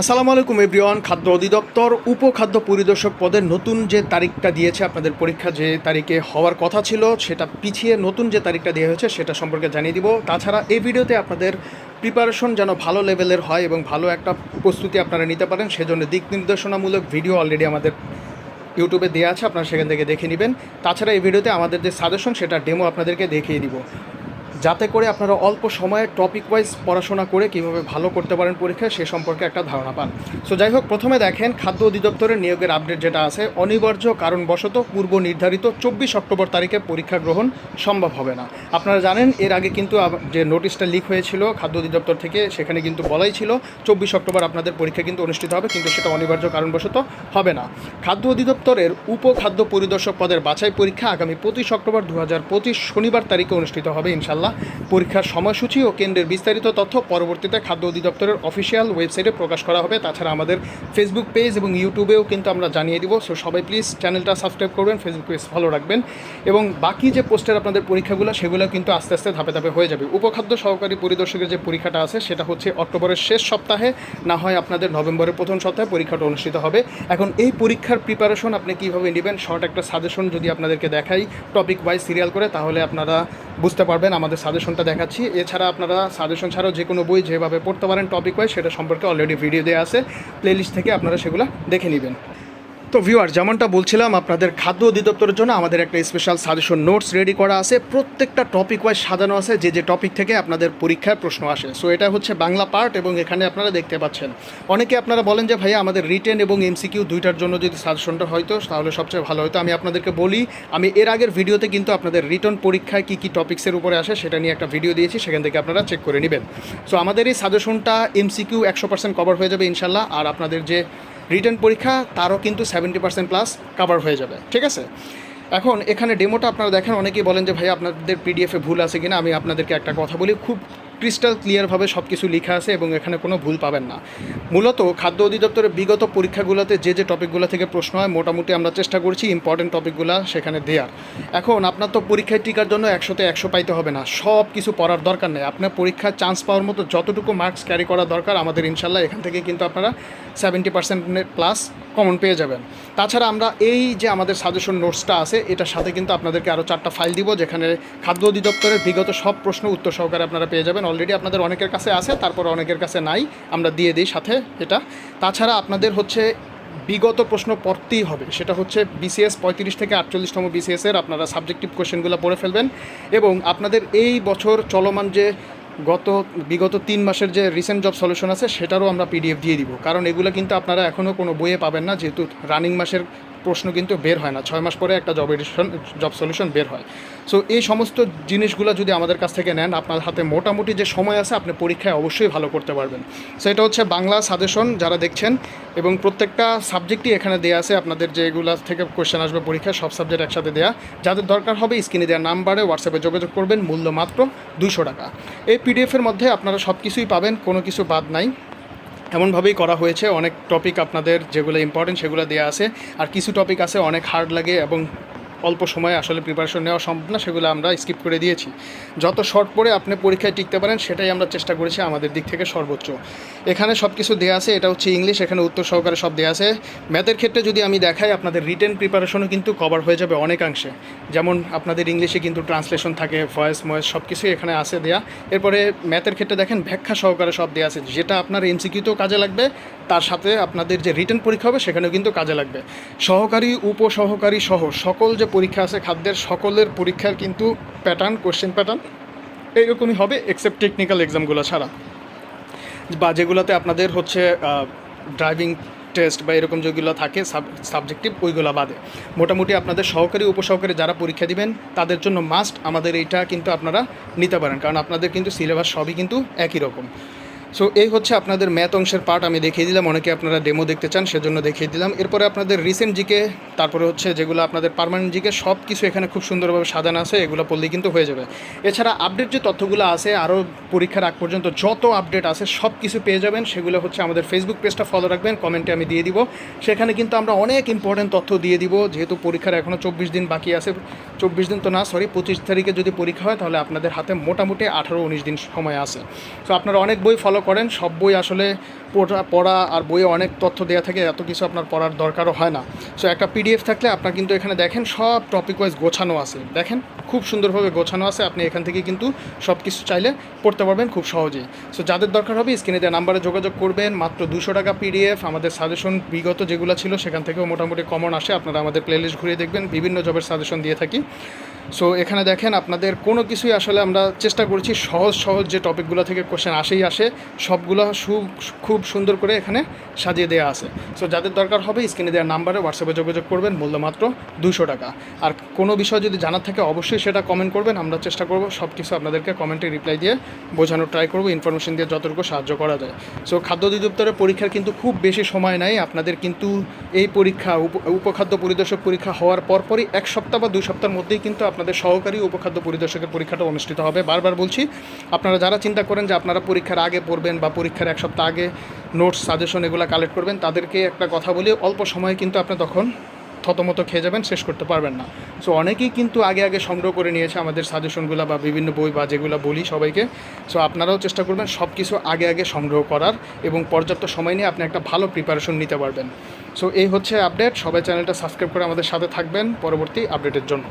আসসালামু আলাইকুম, এভরিওয়ান। খাদ্য অধিদপ্তর উপখাদ্য পরিদর্শক পদের নতুন যে তারিখটা দিয়েছে আপনাদের পরীক্ষা, যে তারিখে হওয়ার কথা ছিল, সেটা পিছিয়ে নতুন যে তারিখটা দেওয়া হয়েছে, সেটা সম্পর্কে জানিয়ে দিব। তাছাড়া এই ভিডিওতে আপনাদের প্রিপারেশন যেন ভালো লেভেলের হয় এবং ভালো একটা প্রস্তুতি আপনারা নিতে পারেন, সেজন্য দিক নির্দেশনামূলক ভিডিও অলরেডি আমাদের ইউটিউবে দেওয়া আছে, আপনারা সেখান থেকে দেখে নেবেন। তাছাড়া এই ভিডিওতে আমাদের যে সাজেশন সেটা ডেমো আপনাদেরকে দেখিয়ে দিব। যাতে করে আপনারা অল্প সময়ে টপিক ওয়াইজ পড়াশোনা করে কীভাবে ভালো করতে পারেন পরীক্ষায় সে সম্পর্কে একটা ধারণা পান। সো যাই হোক, প্রথমে দেখেন, খাদ্য অধিদপ্তরের নিয়োগের আপডেট যেটা আছে, অনিবার্য কারণবশত পূর্ব নির্ধারিত চব্বিশ অক্টোবর তারিখে পরীক্ষা গ্রহণ সম্ভব হবে না। আপনারা জানেন, এর আগে কিন্তু যে নোটিশটা লিক হয়েছিল খাদ্য অধিদপ্তর থেকে, সেখানে কিন্তু বলাই ছিল, চব্বিশ অক্টোবর আপনাদের পরীক্ষা কিন্তু অনুষ্ঠিত হবে, কিন্তু সেটা অনিবার্য কারণবশত হবে না। খাদ্য অধিদপ্তরের উপখাদ্য পরিদর্শক পদের বাছাই পরীক্ষা আগামী পঁচিশ অক্টোবর দু হাজার পঁচিশ শনিবার তারিখে অনুষ্ঠিত হবে, ইনশাল্লাহ। পরীক্ষার সময়সূচি ও কেন্দ্রের বিস্তারিত তথ্য পরবর্তীতে খাদ্য অধিদপ্তরের অফিসিয়াল ওয়েবসাইটে প্রকাশ করা হবে। তাছাড়া আমাদের ফেসবুক পেজ এবং ইউটিউবেও কিন্তু আমরা জানিয়ে দিব। সো সবাই প্লিজ চ্যানেলটা সাবস্ক্রাইব করবেন ফেসবুক পেজ ফলো রাখবেন। এবং বাকি যে পোস্টের আপনাদের পরীক্ষাগুলো, সেগুলো কিন্তু আস্তে আস্তে ধাপে ধাপে হয়ে যাবে। উপখাদ্য সহকারী পরিদর্শকের যে পরীক্ষাটা আছে, সেটা হচ্ছে অক্টোবরের শেষ সপ্তাহে। না হয় আপনাদের নভেম্বরের প্রথম সপ্তাহে পরীক্ষাটা অনুষ্ঠিত হবে। এখন এই পরীক্ষার প্রিপারেশন আপনি কীভাবে নেবেন? শর্ট একটা সাজেশন যদি আপনাদেরকে দেখাই টপিক ওয়াইজ সিরিয়াল করে, তাহলে আপনারা বুঝতে পারবেন, আমাদের সাজেশনটা দেখাচ্ছি। এছাড়া আপনারা সাজেশন ছাড়াও যে কোনো বই যেভাবে পড়তে পারেন টপিক ওয়াইজ সেটা সম্পর্কে অলরেডি ভিডিও দেওয়া আছে। প্লেলিস্ট থেকে আপনারা সেগুলো দেখে নেবেন। তো ভিউয়ার যেমনটা বলছিলাম, আপনাদের খাদ্য অধিদপ্তরের জন্য আমাদের একটা স্পেশাল সাজেশন নোটস রেডি করা আছে। প্রত্যেকটা টপিক ওয়াইজ সাজানো আছে, যে যে টপিক থেকে আপনাদের পরীক্ষায় প্রশ্ন আসে। সো এটা হচ্ছে বাংলা পার্ট এবং এখানে আপনারা দেখতে পাচ্ছেন। অনেকে আপনারা বলেন যে, ভাইয়া, আমাদের রিটেন এবং এমসিকিউ দুইটার জন্য যদি সাজেশনটা হয়তো তাহলে সবচেয়ে ভালো হতো। আমি আপনাদেরকে বলি, আমি এর আগের ভিডিওতে কিন্তু আপনাদের রিটার্ন পরীক্ষায় কী কী টপিক্সের উপরে আসে, সেটা নিয়ে একটা ভিডিও দিয়েছি, সেখান থেকে আপনারা চেক করে নেবেন। সো আমাদের এই সাজেশনটা এমসিকিউ একশো পার্সেন্ট কভার হয়ে যাবে ইনশাল্লাহ আর আপনাদের যে রিটার্ন পরীক্ষা, তারও কিন্তু সেভেন্টি পার্সেন্ট প্লাস কাভার হয়ে যাবে, ঠিক আছে? এখন এখানে ডেমোটা আপনারা দেখেন, অনেকেই বলেন যে ভাই আপনাদের পিডিএফে ভুল আছে কিনা, আমি আপনাদেরকে একটা কথা বলি, খুব ক্রিস্টাল ক্লিয়ারভাবে সব কিছু লেখা আছে এবং এখানে কোনো ভুল পাবেন না। মূলত খাদ্য অধিদপ্তরের বিগত পরীক্ষাগুলোতে যে যে টপিকগুলো থেকে প্রশ্ন হয়, মোটামুটি আমরা চেষ্টা করছি ইম্পর্টেন্ট টপিকগুলো সেখানে দেওয়ার এখন আপনার তো পরীক্ষায় টিকার জন্য একশোতে একশো পাইতে হবে না সব কিছু পড়ার দরকার নেই। আপনার পরীক্ষায় চান্স পাওয়ার মতো যতটুকু মার্কস ক্যারি করা দরকার, আমাদের ইনশাল্লাহ এখান থেকে কিন্তু আপনারা সেভেন্টি পার্সেন্টের প্লাস কমন পেয়ে যাবেন। তাছাড়া আমরা এই যে আমাদের সাজেশন নোটসটা আছে, এটার সাথে কিন্তু আপনাদেরকে আরও চারটা ফাইল দিব, যেখানে খাদ্য অধিদপ্তরের বিগত সব প্রশ্ন উত্তর সহকারে আপনারা পেয়ে যাবেন। অলরেডি আপনাদের অনেকের কাছে আছে, তারপর অনেকের কাছে নাই। আমরা দিয়ে দিই সাথে এটা। তাছাড়া আপনাদের হচ্ছে বিগত প্রশ্ন পড়তেই হবে। সেটা হচ্ছে বিসিএস পঁয়ত্রিশ থেকে আটচল্লিশতম বিসিএসের আপনারা সাবজেক্টিভ কোশ্চেনগুলো পড়ে ফেলবেন। এবং আপনাদের এই বছর চলমান যে গত বিগত তিন মাসের যে রিসেন্ট জব সলিউশন আছে, সেটারও আমরা পিডিএফ দিয়ে দিব। কারণ এগুলো কিন্তু আপনারা এখনও কোনো বইয়ে পাবেন না, যেহেতু রানিং মাসের প্রশ্ন কিন্তু বের হয় না। ছয় মাস পরে একটা জব এডিশন জব সলিউশন বের হয়। সো এই সমস্ত জিনিসগুলো যদি আমাদের কাছ থেকে নেন, আপনার হাতে মোটামুটি যে সময় আছে, আপনি পরীক্ষায় অবশ্যই ভালো করতে পারবেন। সেটা হচ্ছে বাংলা সাজেশন যারা দেখছেন এবং প্রত্যেকটা সাবজেক্টই এখানে দেওয়া আছে। আপনাদের যেগুলো থেকে কোয়েশ্চেন আসবে পরীক্ষায়, সব সাবজেক্ট একসাথে দেওয়া যাদের দরকার হবে স্ক্রিনে দেওয়া নাম্বারে হোয়াটসঅ্যাপে যোগাযোগ করবেন। মূল্য মাত্র দুশো টাকা। এই পিডিএফের মধ্যে আপনারা সব কিছুই পাবেন, কোনো কিছু বাদ নাই। এমনভাবেই করা হয়েছে। অনেক টপিক আপনাদের যেগুলো ইম্পর্টেন্ট সেগুলো দেওয়া আছে। আর কিছু টপিক আছে, অনেক হার্ড লাগে এবং অল্প সময়ে আসলে প্রিপারেশন নেওয়া সম্ভব না, সেগুলো আমরা স্কিপ করে দিয়েছি। যত শর্ট পড়ে আপনি পরীক্ষায় টিকতে পারেন, সেটাই আমরা চেষ্টা করেছি আমাদের দিক থেকে সর্বোচ্চ। এখানে সব কিছু দেওয়া আছে, এটা হচ্ছে ইংলিশ এখানে উত্তর সহকারে সব দেওয়া আছে। ম্যাথের ক্ষেত্রে যদি আমি দেখাই, আপনাদের রিটেন প্রিপারেশনও কিন্তু কভার হয়ে যাবে অনেকাংশে। যেমন আপনাদের ইংলিশে কিন্তু ট্রান্সলেশন থাকে ভয়েস ময়েস সব কিছুই এখানে আছে দেয়া। এরপরে ম্যাথের ক্ষেত্রে দেখেন, ব্যাখ্যা সহকারে সব দেওয়া আছে। যেটা আপনার এমসিকিউতেও কাজে লাগবে, তার সাথে আপনাদের যে রিটেন পরীক্ষা হবে, সেখানেও কিন্তু কাজে লাগবে। সহকারী, উপসহকারী সহ সকল যে পরীক্ষা আছে, খাদ্যের সকলের পরীক্ষার কিন্তু প্যাটার্ন কোশ্চেন প্যাটার্ন এইরকমই হবে এক্সেপ্ট টেকনিক্যাল এক্সামগুলো ছাড়া। বা যেগুলোতে আপনাদের হচ্ছে ড্রাইভিং টেস্ট বা এরকম যেগুলো থাকে সাব সাবজেক্টিভ ওইগুলো বাদে। মোটামুটি আপনাদের সহকারী, উপসহকারী যারা পরীক্ষা দিবেন, তাদের জন্য মাস্ট আমাদের এইটা কিন্তু আপনারা নিতে পারেন, কারণ আপনাদের কিন্তু সিলেবাস সবই কিন্তু একই রকম। সো এই হচ্ছে আপনাদের ম্যাথ অংশের পার্ট আমি দেখিয়ে দিলাম, অনেকে আপনারা ডেমো দেখতে চান, সেজন্য দেখিয়ে দিলাম। এরপরে আপনাদের রিসেন্ট জিকে তারপরে হচ্ছে যেগুলো আপনাদের পার্মানেন্ট জিকে সব কিছু এখানে খুব সুন্দরভাবে সাজানো আছে, এগুলো পড়লেই কিন্তু হয়ে যাবে। এছাড়া আপডেট যে তথ্যগুলো আছে, আরও পরীক্ষার আগ পর্যন্ত যত আপডেট আছে সব কিছু পেয়ে যাবেন। সেগুলো হচ্ছে আমাদের ফেসবুক পেজটা ফলো রাখবেন কমেন্টে আমি দিয়ে দিব। সেখানে কিন্তু আমরা অনেক ইম্পর্টেন্ট তথ্য দিয়ে দিব, যেহেতু পরীক্ষার এখনও চব্বিশ দিন বাকি আছে। চব্বিশ দিন তো না সরি পঁচিশ তারিখে যদি পরীক্ষা হয়, তাহলে আপনাদের হাতে মোটামুটি আঠারো, উনিশ দিন সময় আছে। সো আপনারা অনেক বই ফলো ফলো করেন, সব বই আসলে পড়া আর বইয়ে অনেক তথ্য দেওয়া থাকে, এত কিছু আপনার পড়ার দরকারও হয় না। সো একটা পিডিএফ থাকলে আপনার কিন্তু এখানে দেখেন সব টপিক ওয়াইজ গোছানো আছে। দেখেন, খুব সুন্দরভাবে গোছানো আছে, আপনি এখান থেকে কিন্তু সব কিছু চাইলে পড়তে পারবেন খুব সহজেই। সো যাদের দরকার হবে, স্ক্রিনে দেওয়া নাম্বারে যোগাযোগ করবেন, মাত্র দুশো টাকা পিডিএফ আমাদের সাজেশন বিগত যেগুলো ছিল, সেখান থেকেও মোটামুটি কমন আসে, আপনারা আমাদের প্লেলিস্ট ঘুরিয়ে দেখবেন, বিভিন্ন জবের সাজেশন দিয়ে থাকি। সো এখানে দেখেন আপনাদের কোনো কিছুই আসলে আমরা চেষ্টা করছি সহজ সহজ যে টপিকগুলো থেকে কোশ্চেন আসেই আসে, সবগুলো খুব সুন্দর করে এখানে সাজিয়ে দেওয়া আছে। সো যাদের দরকার হবে স্ক্রিনে দেওয়ার নাম্বারে হোয়াটসঅ্যাপে যোগাযোগ করবেন মূল্য মাত্র দুশো টাকা। আর কোনো বিষয় যদি জানার থাকে অবশ্যই সেটা কমেন্ট করবেন, আমরা চেষ্টা করব সব কিছু আপনাদেরকে কমেন্টে রিপ্লাই দিয়ে বোঝানোর ট্রাই করব ইনফরমেশন দিয়ে যতটুকু সাহায্য করা যায়। সো খাদ্য অধিদপ্তরের পরীক্ষার কিন্তু খুব বেশি সময় নাই, আপনাদের কিন্তু এই পরীক্ষা, উপ- উপখাদ্য পরিদর্শক পরীক্ষা হওয়ার পরপরই এক সপ্তাহ বা দুই সপ্তাহের মধ্যেই কিন্তু আপনাদের সহকারী উপখাদ্য পরিদর্শকের পরীক্ষাটা অনুষ্ঠিত হবে। বারবার বলছি, আপনারা যারা চিন্তা করেন যে আপনারা পরীক্ষার আগে পড়বেন বা পরীক্ষার এক সপ্তাহ আগে নোটস সাজেশন এগুলো কালেক্ট করবেন, তাদেরকে একটা কথা বলি, অল্প সময়ে কিন্তু আপনি তখন থতমত খেয়ে যাবেন, শেষ করতে পারবেন না। সো অনেকেই কিন্তু আগে আগে সংগ্রহ করে নিয়েছে আমাদের সাজেশনগুলো বা বিভিন্ন বই বা যেগুলো বলি সবাইকে। সো আপনারাও চেষ্টা করবেন সব কিছু আগে আগে সংগ্রহ করার এবং পর্যাপ্ত সময় নিয়ে আপনি একটা ভালো প্রিপারেশন নিতে পারবেন। সো এই হচ্ছে আপডেট সবাই চ্যানেলটা সাবস্ক্রাইব করে আমাদের সাথে থাকবেন। পরবর্তী আপডেটের জন্য।